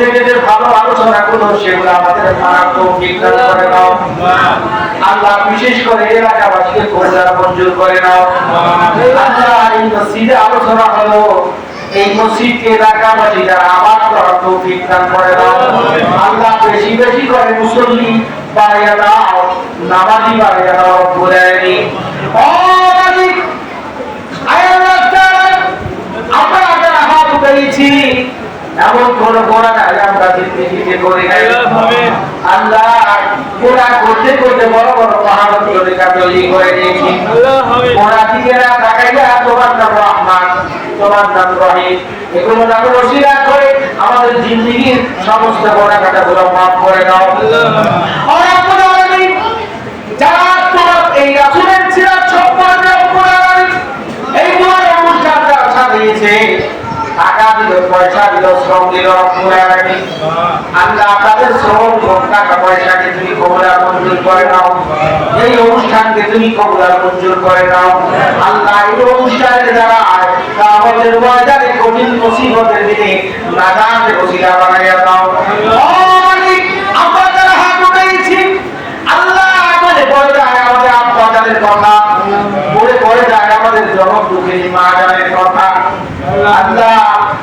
থেকে যে ভালো আলোচনা গুলো সেগুলো আমাদের মানার তৌফিক করে নাও। আল্লাহ বিশেষ করে এলাকাবাসীকে কবুলার মঞ্জুর করে নাও। আল্লাহ এই মসজিদে আলোচনা হলো, এই মসজিদকে এলাকাবাসী যারা আবাদ করার তৌফিক দান করে নাও। আল্লাহ বেশি বেশি করে মুসল্লি বাড়িয়ে দাও নামাজি বাড়িয়ে দাও আয়াল্লাহ তাআলা আমরা যারা হাত উঠাইছি এমন কোন গোড়া নাই আমরা জিন্দিগিতে করি নাই। আল্লাহ গোড়া করতে করতে বড় বড় গোড়া দিকে না তাকাইয়া তোমার নাম রহমান তোমার নাম রহিম। এগুলো নাম করে আমাদের জিন্দিগির সমস্ত গোড়া কাটা গুলো মাফ করে দাও। যারা তোমার এই রাসূলের সিরাত সম্পর্কে রব্বুল আলামিন এই তোমার অনুষ্ঠানটা সাজিয়েছে টাকা দিল পয়সা দিল শ্রম দিল আল্লাহ তাদের শ্রম হোক টাকা পয়সাকে তুমি কবুলার মঞ্জুর করে নাও। এই অনুষ্ঠানকে তুমি কবুলার মঞ্জুর করে নাও। আল্লাহ এই অনুষ্ঠানে যারা আমাদের ময়দানে কঠিন মুসিবতের দিনে নাজাতে বসিলা বানাইয়া দাও। পড়ে কথা। মনে পড়ে যায় আমাদের জনক দুঃখী মা জানের কথা। আল্লাহ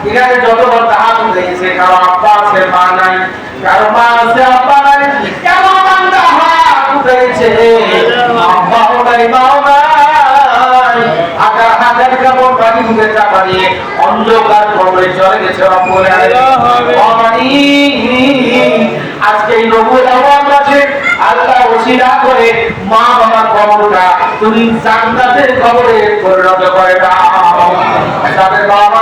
এখানে যত বড় হাত উঠেছে কারও আব্বা আছে মা নাই কারও মা আছে আব্বা নাই কেমন বান্দা হাত উঠেছে আব্বাও নাই মাও নাই। হাজার হাজার কাপড় দিয়ে অন্ধকার কবরে চলে গেছে রব্বুল আলামিন। আজকে এই নবুল আওয়াজ আছে আল্লাহ ওসিলা করে মা বাবার কবরটা তুমি জান্নাতের কবরে পরিণত করে দাও। তাদের বাবা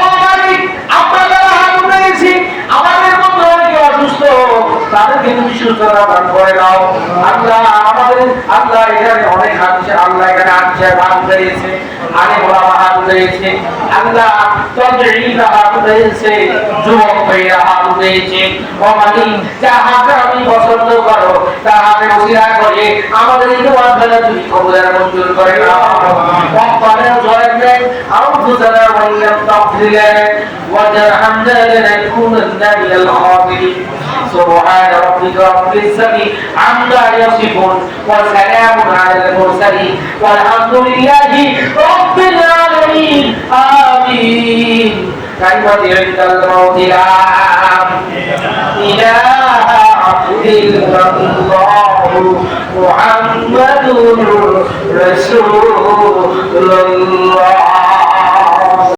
তাদেরকে তুমি দান করে দাও আল্লাহ আমাদের, আল্লাহ এখানে অনেক হাদিসে আল্লাহ এখানে হাদিসে ভাগ রয়েছে আরে বলা হাত রয়েছে আল্লাহ তদ্রিবা হাত রয়েছে যুবক ভাইরা হাত রয়েছে ও যাহাকে আমি পছন্দ করো তাহাকে উসিরা করে আমাদের এই ওয়াদা তুমি কবুলের মঞ্জুর করে নাও। রব্বানা জয়না আউযুনা ওয়া ইয়াতাগফির ওয়া জাহান্নামা নাকুনা মিনাল খাবিরিন سبحان ربك رب العزة عما يصفون وسلام على المرسلين والحمد لله رب العالمين آمين كلمة عند الموت لا إله إلا الله محمد رسول الله